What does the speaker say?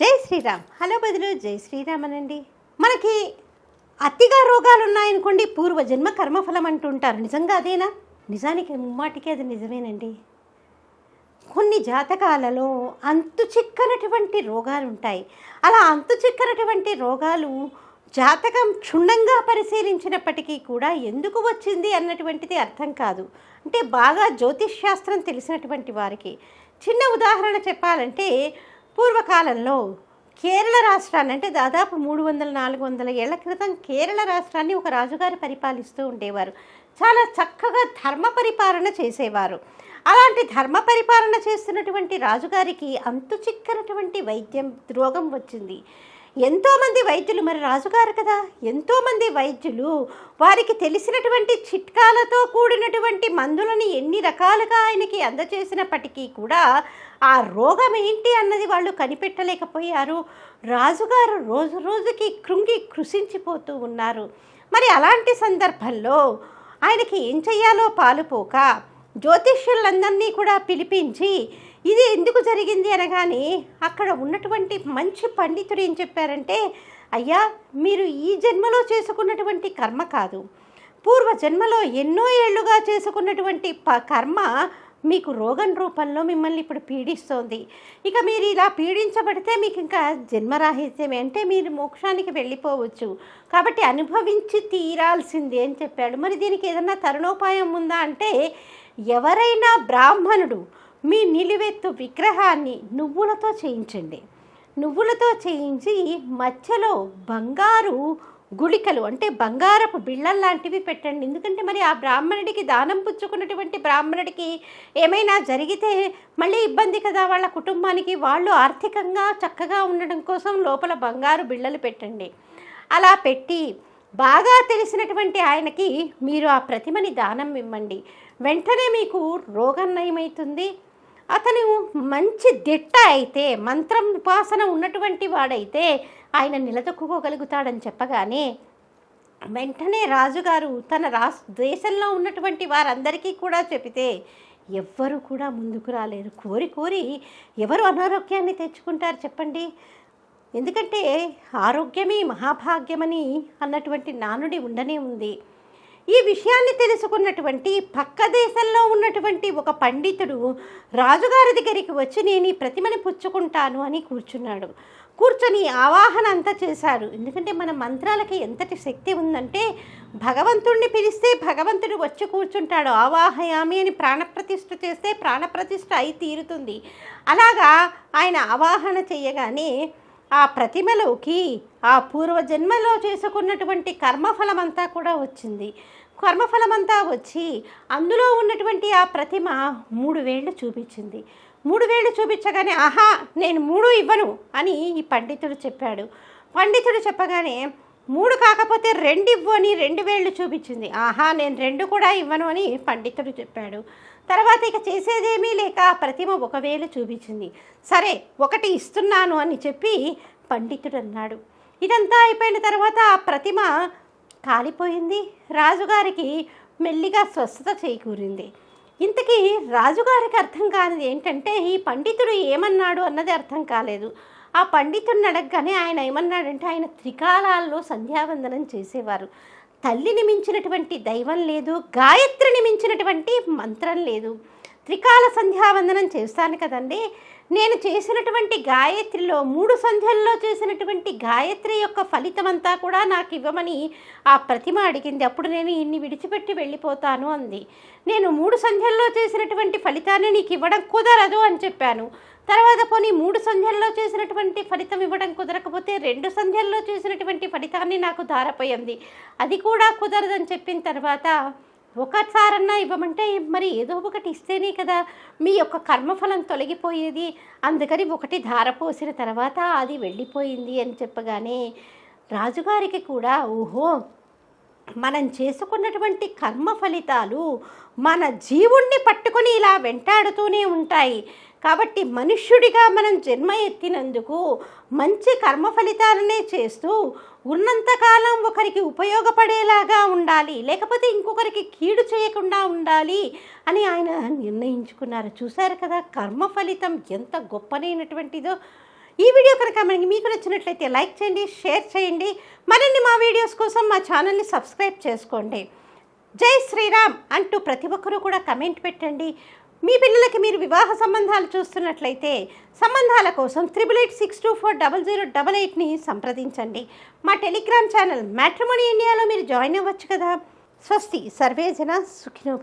జై శ్రీరామ్. హలో బదులు జై శ్రీరామ్ అనండి మనకి అతిగా రోగాలు ఉన్నాయనుకోండి పూర్వజన్మ కర్మఫలం అంటుంటారు నిజంగా అదేనా? నిజానికి ముమ్మాటికి అది నిజమేనండి. కొన్ని జాతకాలలో అంతు చిక్కనటువంటి రోగాలు ఉంటాయి అలా అంతు చిక్కనటువంటి రోగాలు జాతకం క్షుణ్ణంగా పరిశీలించినప్పటికీ కూడా ఎందుకు వచ్చింది అన్నటువంటిది అర్థం కాదు. అంటే బాగా జ్యోతిష్ శాస్త్రం తెలిసినటువంటి వారికి చిన్న ఉదాహరణ చెప్పాలంటే పూర్వకాలంలో కేరళ రాష్ట్రాన్ని అంటే దాదాపు మూడు వందల నాలుగు వందల ఏళ్ళ క్రితం కేరళ రాష్ట్రాన్ని ఒక రాజుగారు పరిపాలిస్తూ ఉండేవారు. చాలా చక్కగా ధర్మ పరిపాలన చేసేవారు. అలాంటి ధర్మ పరిపాలన చేస్తున్నటువంటి రాజుగారికి అంతు చిక్కనటువంటి వైద్యం రోగం వచ్చింది. ఎంతోమంది వైద్యులు మరి రాజుగారు కదా. ఎంతోమంది వైద్యులు వారికి తెలిసినటువంటి చిట్కాలతో కూడినటువంటి మందులని ఎన్ని రకాలుగా ఆయనకి అందచేసినప్పటికీ కూడా ఆ రోగం ఏంటి అన్నది వాళ్ళు కనిపెట్టలేకపోయారు. రాజుగారు రోజు రోజుకి కృంగి కృషించిపోతూ ఉన్నారు. మరి అలాంటి సందర్భంలో ఆయనకి ఏం చెయ్యాలో పాలుపోక జ్యోతిష్యులందరినీ కూడా పిలిపించి ఇది ఎందుకు జరిగింది అనగానే అక్కడ ఉన్నటువంటి మంచి పండితుడు ఏం చెప్పారంటే అయ్యా మీరు ఈ జన్మలో చేసుకున్నటువంటి కర్మ కాదు. పూర్వ జన్మలో ఎన్నో ఏళ్ళుగా చేసుకున్నటువంటి ప కర్మ మీకు రోగం రూపంలో మిమ్మల్ని ఇప్పుడు పీడిస్తోంది. ఇక మీరు ఇలా పీడించబడితే మీకు ఇంకా జన్మరాహిత్యమే అంటే మీరు మోక్షానికి వెళ్ళిపోవచ్చు. కాబట్టి అనుభవించి తీరాల్సింది అని చెప్పాడు. మరి దీనికి ఏదన్నా తరుణోపాయం ఉందా అంటే ఎవరైనా బ్రాహ్మణుడు మీ నిలువెత్తు విగ్రహాన్ని నువ్వులతో చేయించండి. నువ్వులతో చేయించి మధ్యలో బంగారు గుళికలు అంటే బంగారపు బిళ్ళలు లాంటివి పెట్టండి. ఎందుకంటే మరి ఆ బ్రాహ్మణుడికి దానం పుచ్చుకున్నటువంటి బ్రాహ్మణుడికి ఏమైనా జరిగితే మళ్ళీ ఇబ్బంది కదా. వాళ్ళ కుటుంబానికి వాళ్ళు ఆర్థికంగా చక్కగా ఉండడం కోసం లోపల బంగారు బిళ్ళలు పెట్టండి. అలా పెట్టి బాగా తెలిసినటువంటి ఆయనకి మీరు ఆ ప్రతిమని దానం ఇవ్వండి. వెంటనే మీకు రోగం నయమవుతుంది అతను మంచి దిట్ట అయితే మంత్రం ఉపాసన ఉన్నటువంటి వాడైతే ఆయన నిలదొక్కుకోగలుగుతాడని చెప్పగానే వెంటనే రాజుగారు తన రాస్ దేశంలో ఉన్నటువంటి వారందరికీ కూడా చెబితే ఎవ్వరు కూడా ముందుకు రాలేరు. కోరి కోరి ఎవరు అనారోగ్యాన్ని తెచ్చుకుంటారు చెప్పండి? ఎందుకంటే ఆరోగ్యమే మహాభాగ్యమని అన్నటువంటి నానుడి ఉండనే ఉంది. ఈ విషయాన్ని తెలుసుకున్నటువంటి పక్క దేశంలో ఉన్నటువంటి ఒక పండితుడు రాజుగారి దగ్గరికి వచ్చి నేను ఈ ప్రతిమని పుచ్చుకుంటాను అని కూర్చున్నాడు. కూర్చొని ఆవాహన అంతా చేశారు. ఎందుకంటే మన మంత్రాలకి ఎంతటి శక్తి ఉందంటే భగవంతుణ్ణి పిలిస్తే భగవంతుడు వచ్చి కూర్చుంటాడు. ఆవాహయామి అని ప్రాణప్రతిష్ఠ చేస్తే ప్రాణప్రతిష్ఠ అయి తీరుతుంది. అలాగా ఆయన ఆవాహన చేయగానే ఆ ప్రతిమలోకి ఆ పూర్వజన్మలో చేసుకున్నటువంటి కర్మఫలమంతా కూడా వచ్చింది. కర్మఫలమంతా వచ్చి అందులో ఉన్నటువంటి ఆ ప్రతిమ మూడు వేళ్ళు చూపించింది. మూడు వేళ్ళు చూపించగానే ఆహా నేను మూడు ఇవ్వను అని ఈ పండితుడు చెప్పాడు. పండితుడు చెప్పగానే మూడు కాకపోతే రెండు ఇవ్వు అని రెండు వేళ్ళు చూపించింది. ఆహా నేను రెండు కూడా ఇవ్వను అని పండితుడు చెప్పాడు. తర్వాత ఇక చేసేదేమీ లేక ప్రతిమ ఒకవేళ చూపించింది. సరే ఒకటి ఇస్తున్నాను అని చెప్పి పండితుడు అన్నాడు. ఇదంతా అయిపోయిన తర్వాత ఆ ప్రతిమ కాలిపోయింది. రాజుగారికి మెల్లిగా స్వస్థత చేకూరింది. ఇంతకీ రాజుగారికి అర్థం కానిది ఏంటంటే ఈ పండితుడు ఏమన్నాడు అన్నది అర్థం కాలేదు. ఆ పండితుడిని అడగగానే ఆయన ఏమన్నాడంటే ఆయన త్రికాలాల్లో సంధ్యావందనం చేసేవారు. తల్లిని మించినటువంటి దైవం లేదు గాయత్రిని మించినటువంటి మంత్రం లేదు. త్రికాల సంధ్యావందనం చేస్తాను కదండి నేను చేసినటువంటి గాయత్రిలో మూడు సంధ్యల్లో చేసినటువంటి గాయత్రి యొక్క ఫలితం అంతా కూడా నాకు ఇవ్వమని ఆ ప్రతిమ అడిగింది. అప్పుడు నేను ఇన్ని విడిచిపెట్టి వెళ్ళిపోతాను అంది. నేను మూడు సంధ్యల్లో చేసినటువంటి ఫలితాన్ని నీకు ఇవ్వడం కుదరదు అని చెప్పాను. తర్వాత పోనీ మూడు సంధ్యల్లో చేసినటువంటి ఫలితం ఇవ్వడం కుదరకపోతే రెండు సంధ్యల్లో చేసినటువంటి ఫలితాన్ని నాకు ధారపోయింది. అది కూడా కుదరదని చెప్పిన తర్వాత ఒకసారన్నా ఇవ్వమంటే మరి ఏదో ఒకటి ఇస్తేనే కదా. మీ యొక్క కర్మఫలం తొలగిపోయేది. అందుకని ఒకటి ధార పోసిన తర్వాత అది వెళ్ళిపోయింది అని చెప్పగానే రాజుగారికి కూడా ఓహో మనం చేసుకున్నటువంటి కర్మ ఫలితాలు మన జీవుణ్ణి పట్టుకొని ఇలా వెంటాడుతూనే ఉంటాయి. కాబట్టి మనుష్యుడిగా మనం జన్మ ఎత్తినందుకు మంచి కర్మ ఫలితాలనే చేస్తూ ఉన్నంతకాలం ఒకరికి ఉపయోగపడేలాగా ఉండాలి. లేకపోతే ఇంకొకరికి కీడు చేయకుండా ఉండాలి అని ఆయన నిర్ణయించుకున్నారు. చూశారు కదా కర్మ ఫలితం ఎంత గొప్పనైనటువంటిదో. ఈ వీడియో కనుక మనకి మీకు నచ్చినట్లయితే లైక్ చేయండి షేర్ చేయండి. మరిన్ని మా వీడియోస్ కోసం మా ఛానల్ని సబ్స్క్రైబ్ చేసుకోండి. జై శ్రీరామ్ అంటూ ప్రతి ఒక్కరూ కూడా కమెంట్ పెట్టండి. మీ పిల్లలకి మీరు వివాహ సంబంధాలు చూస్తున్నట్లయితే సంబంధాల కోసం triple eight six two four double zero double ఎయిట్ని సంప్రదించండి. మా టెలిగ్రామ్ ఛానల్ మ్యాట్రిమోనీ ఇండియాలో మీరు జాయిన్ అవ్వచ్చు కదా. స్వస్తి సర్వే జన సుఖినో